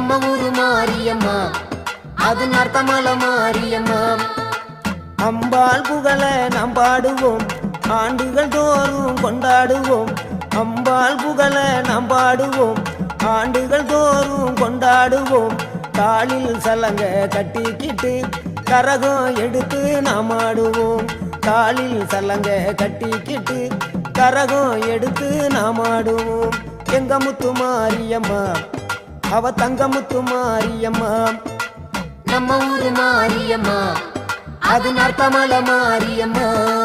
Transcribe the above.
நம்ம ஊரு மாரியம்மா. அது நர்த்தமல மாரியம்மா. அம்பாள் புகழ நாம் பாடுவோம். ஆண்டுகள் தோறும் கொண்டாடுவோம். அம்பாள் புகழ நாம் பாடுவோம். ஆண்டுகள் தோறும் கொண்டாடுவோம். காலில் சலங்க கட்டிக்கிட்டு கரகம் எடுத்து நாம் ஆடுவோம். காலில் சலங்க கட்டிக்கிட்டு கரகம் எடுத்து நாம் ஆடுவோம். எங்க முத்து மாரியம்மா அவ தங்கமுத்து மாரியம்மா. நம்ம ஊரு மாரியம்மா. அது நர்த்தமல மாரியம்மா.